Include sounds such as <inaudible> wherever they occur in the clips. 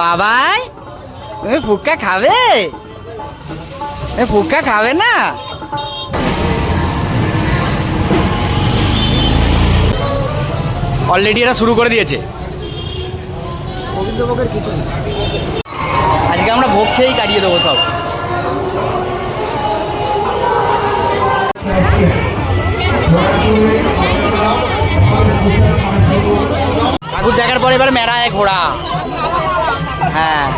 বাবাই তুমি ফুটকা খাবে? ফুটকা খাবে না? অলরেডি এটা শুরু করে দিয়েছে। গোবিন্দভোগের খিচুড়ি। আজকে আমরা ভোগ খেয়েই কাটিয়ে দেবো সব। ঠাকুর দেখার পরে এবার মেলায় ঘোড়া হ্যাঁ।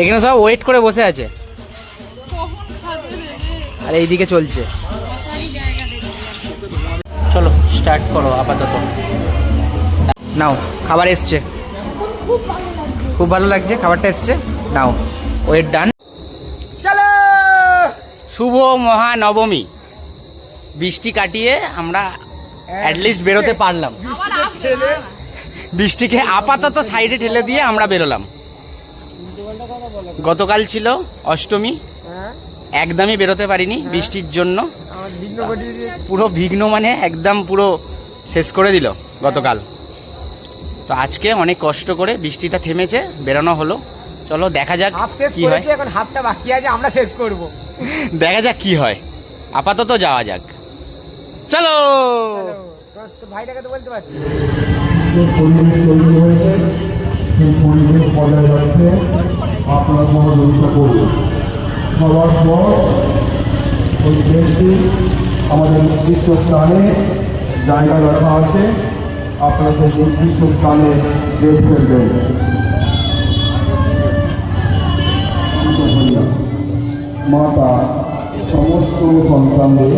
এখানে সব ওয়েট করে বসে আছে। আর এইদিকে চলছে। চলো স্টার্ট করো আপাতত। নাও, খাবার এসছে। খুব ভালো লাগছে খাবারটা এসছে। নাও ওয়েট ডান চলো! শুভ মহানবমী। বৃষ্টি কাটিয়ে আমরা অ্যাটলিস্ট বেরোতে পারলাম। বৃষ্টিকে আপাতত সাইডে ঠেলে দিয়ে আমরা বেরোলাম। গতকাল ছিল অষ্টমী। হ্যাঁ। একদমই বেরোতে পারিনি বৃষ্টির জন্য। পুরো বিঘ্ন মানে একদম পুরো শেষ করে দিল গতকাল। তো আজকে অনেক কষ্ট করে বৃষ্টিটা থেমেছে বেরোনো হলো। চলো দেখা যাক হাফ শেষ কি হয়। এখন হাফটা বাকি আছে আমরা শেষ করব। দেখা যাক কি হয়। আপাতত যাওয়া যাক। চলো! তো ভাইটাকে তো বলতে পারছি। আপনারা সহযোগিতা করবেন সবার পর ওই আমাদের নির্দিষ্ট স্থানে জায়গা রাখা আছে। আপনারা সেই নির্দিষ্ট স্থানে গেট ফেলবেন মাতা, সমস্ত সন্তানদের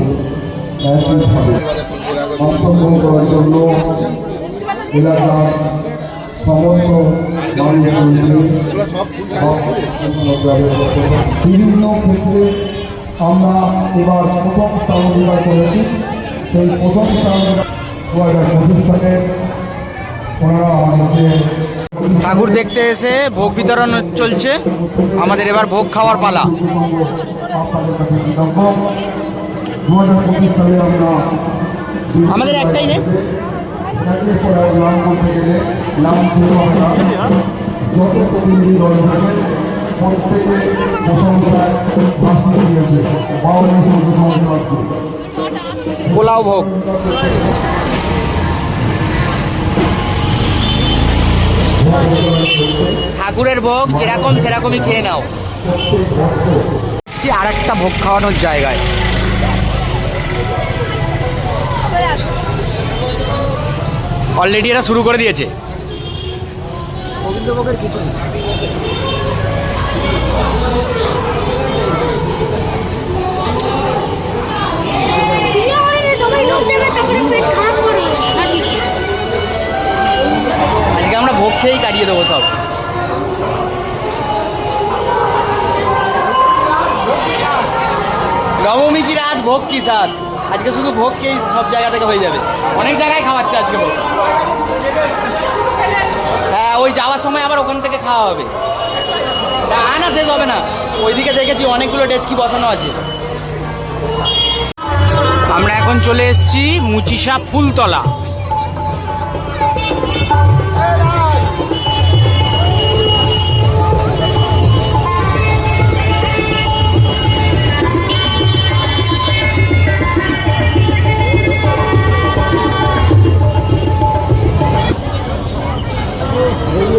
একইভাবে অংশগ্রহণ করার জন্য এলাকার সমস্ত বিভিন্ন ক্ষেত্রে আমরা এবার প্রথম স্থান করেছি। সেই প্রথম স্থান ঠাকুর দেখতে এসে ভোগ বিতরণ চলছে। আমাদের এবার ভোগ খাওয়ার পালা। আমাদের একটাই নেই। পোলাও ভোগ। ঠাকুরের ভোগ যেরকম সেরকমই খেয়ে নাও। আর একটা ভোগ খাওয়ানোর জায়গায়। অলরেডি এটা শুরু করে দিয়েছে। গোবিন্দভোগের খিচুড়ি। পেট খারাপ আজকে আমরা ভোগ খেয়েই কাটিয়ে দেবো সব। নবমী কি রাত? ভোগ কি সাত? আজকে শুধু ভোগ খেয়েই সব জায়গা থেকে হয়ে যাবে। অনেক জায়গায় খাওয়াচ্ছে আজকে ভোগ। হ্যাঁ ওই যাওয়ার সময় আবার ওখান থেকে খাওয়া হবে। না না শেষ হবে না। ওইদিকে দেখেছি অনেকগুলো ডেচকি বসানো আছে। আমরা এখন চলে এসেছি মুচিসা ফুলতলা।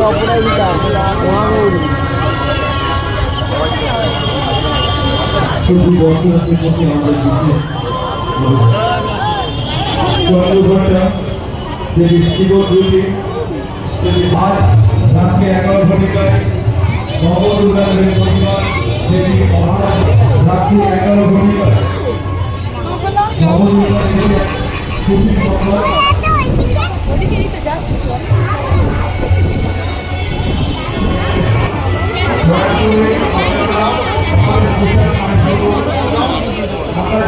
অপরাজিতা মহাগৌরী কিন্তু বর্তমান করছে আমাদের চুয়ান্ন ঘণ্টা যে ব্যক্তিগত ডিউটি যদি আজ রাত্রে এগারো ঘটিকায় নবদুর্গাদের পরিবার যদি মহারাজ রাত্রি এগারো ঘটিকায় নবদুর্গাদের ছুটি সংবাদ আপনারা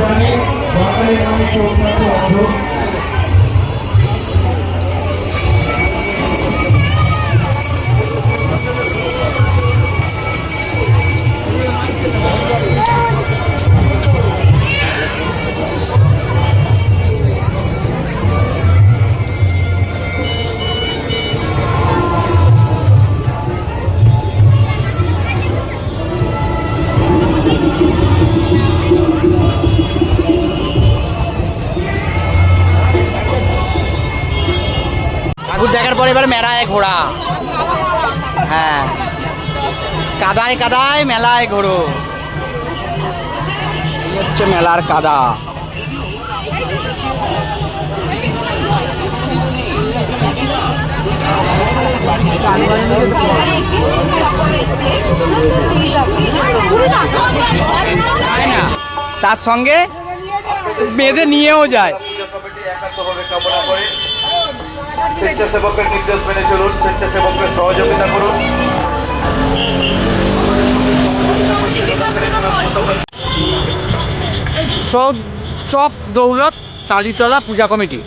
জানেন দেখার অর্থ এবার মেলায় ঘোরা। হ্যাঁ। কাদায় কাদায় মেলায় ঘোরো। হচ্ছে মেলার কাদা। না? তার সঙ্গে বেঁধে নিয়েও যায় পূজা কমিটি একাত্মভাবে কামনা করে স্বেচ্ছাসেবকের নির্দেশ মেনে চলুন স্বেচ্ছাসেবকের সহযোগিতা করুন। চক চক দৌলত তালিতলা পূজা কমিটি।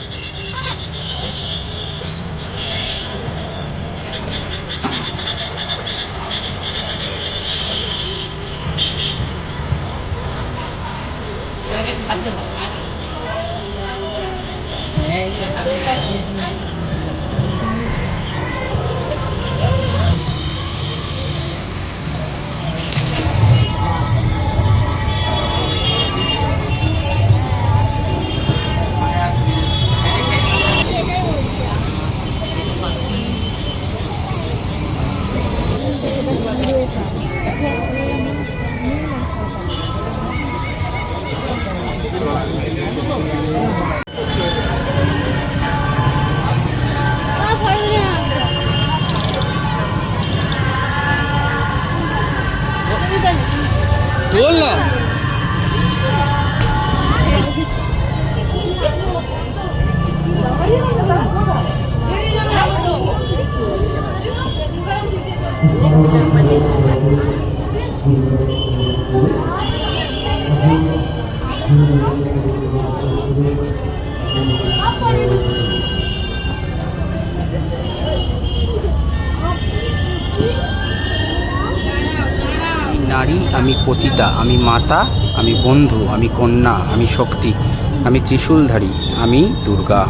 দোল না নারী, আমি পতিতা, আমি মাতা, আমি বন্ধু, আমি কন্যা, আমি শক্তি, আমি ত্রিশূলধারী, আমি দুর্গা।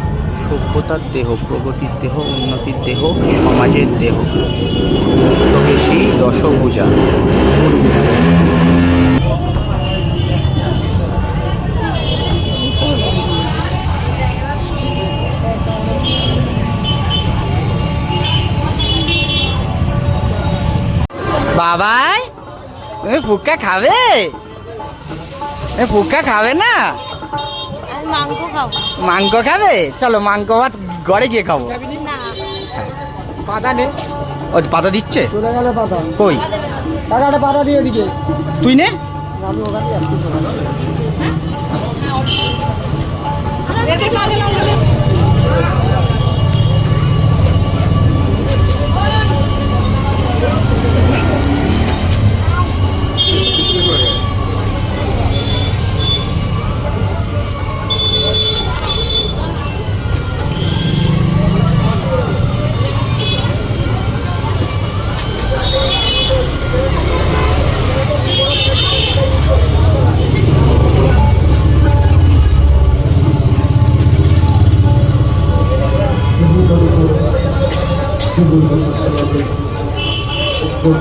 সভ্যতার দেহ, প্রগতির দেহ, উন্নতির দেহ, সমাজের দেহ। প্রবেশী দশভূজা বাবাই তুমি ফুটকা খাবে? এ ফুটকা খাবে না? মাংস খাবে। চলো মাংস ভাত ঘরে গিয়ে খাব। পাতা নে। ও পাতা দিচ্ছে? চলে গেল পাতা। কই? টাকা পাতা দিয়ে ওদিকে। তুই নে। আমি ওখানে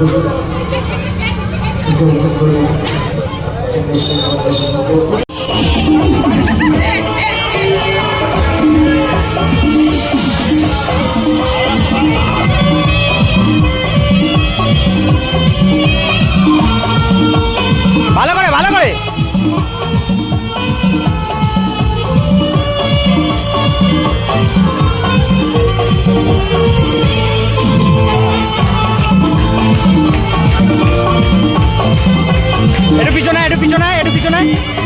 Obrigado. পিছনে একটু পিছনে একটু পিছনে।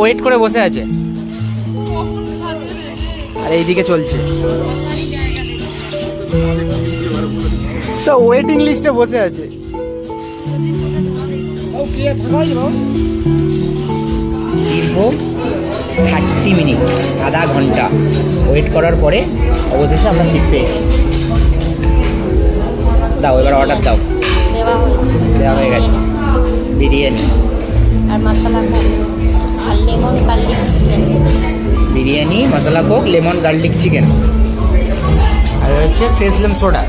ওয়েট করে বসে আছে। আর এইদিকে চলছে। তো ওয়েটিং লিস্টে বসে আছে। দীর্ঘ থার্টি মিনিট আধা ঘণ্টা। ওয়েট করার পরে অবশেষে আমরা সিট পেয়েছি। দাও এবার অর্ডার দাও। দেওয়া হয়ে গেছে। বিরিয়ানি। আর মশলা লেমন গার্লিক চিকেন বিরিয়ানি মশলা কোক লেমন গার্লিক চিকেন আর হচ্ছে ফ্রেশ লেম সোডা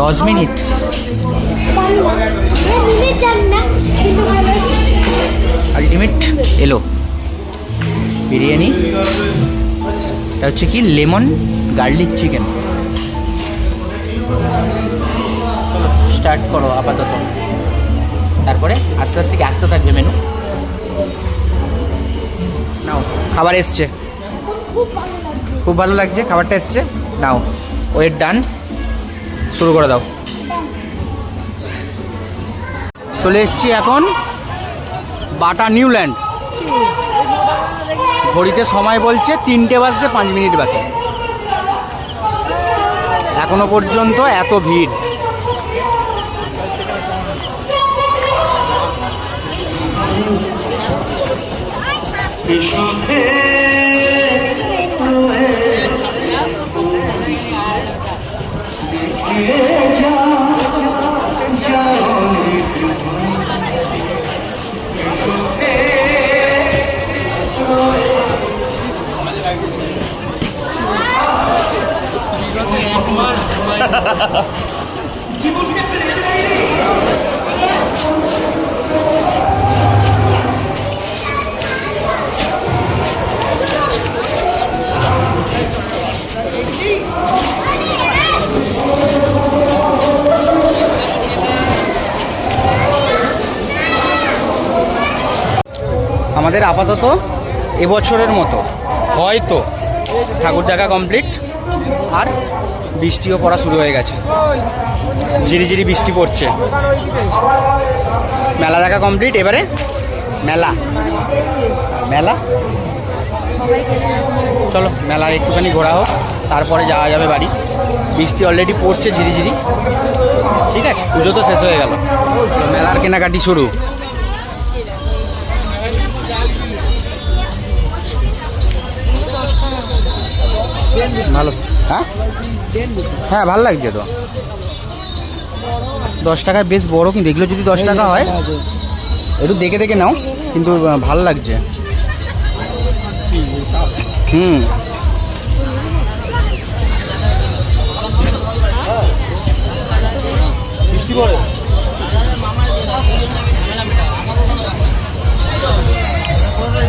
দশ মিনিট। আলটিমেট এলো। বিরিয়ানি এটা হচ্ছে কি? লেমন গার্লিক চিকেন স্টার্ট করো আপাতত। তারপরে আস্তে আস্তে কি আসতে থাকবে মেনু নাও, খাবার এসছে। খুব ভালো লাগছে, খাবারটা এসছে। নাও, ওয়েট ডান। শুরু করে দাও। চলে এসছি এখন বাটা নিউল্যান্ড ঘড়িতে সময় বলছে তিনটে বাজতে পাঁচ মিনিট বাকি। এখনও পর্যন্ত এত ভিড়। আমাদের আপাতত এবছরের মতো। হয়তো। ঠাকুর দেখা কমপ্লিট আর বৃষ্টিও পড়া শুরু হয়ে গেছে। ঝিরিঝিরি বৃষ্টি পড়ছে। মেলা দেখা কমপ্লিট এবারে মেলা। মেলা? চলো মেলা একটুখানি ঘোরা হোক। তারপরে যাওয়া যাবে বাড়ি। বৃষ্টি অলরেডি পড়ছে ঝিরিঝিরি ঠিক আছে পুজো তো শেষ হয়ে গেল। মেলার কেনাকাটি শুরু। ভালো। হ্যাঁ? হ্যাঁ ভালো লাগছে তো। দশ টাকায় বেশ বড় কিন্তু, এগুলো যদি দশ টাকা হয়, একটু দেখে দেখে নাও, কিন্তু ভালো লাগছে। হুম।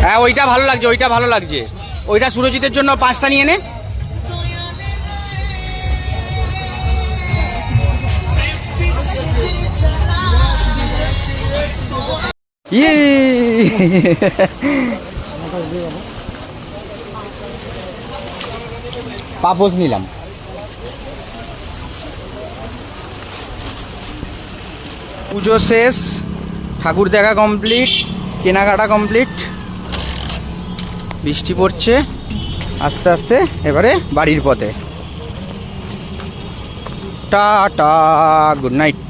হ্যাঁ ওইটা ভালো লাগছে, ওইটা ভালো লাগছে। ওইটা সুরজিতের জন্য পাঁচটা নিয়ে নে। <laughs> পাপোস নিলাম। পুজো শেষ, ঠাকুর দেখা কমপ্লিট কেনাকাটা কমপ্লিট বৃষ্টি পড়ছে, আস্তে আস্তে এবারে বাড়ির পথে। টা টা গুড নাইট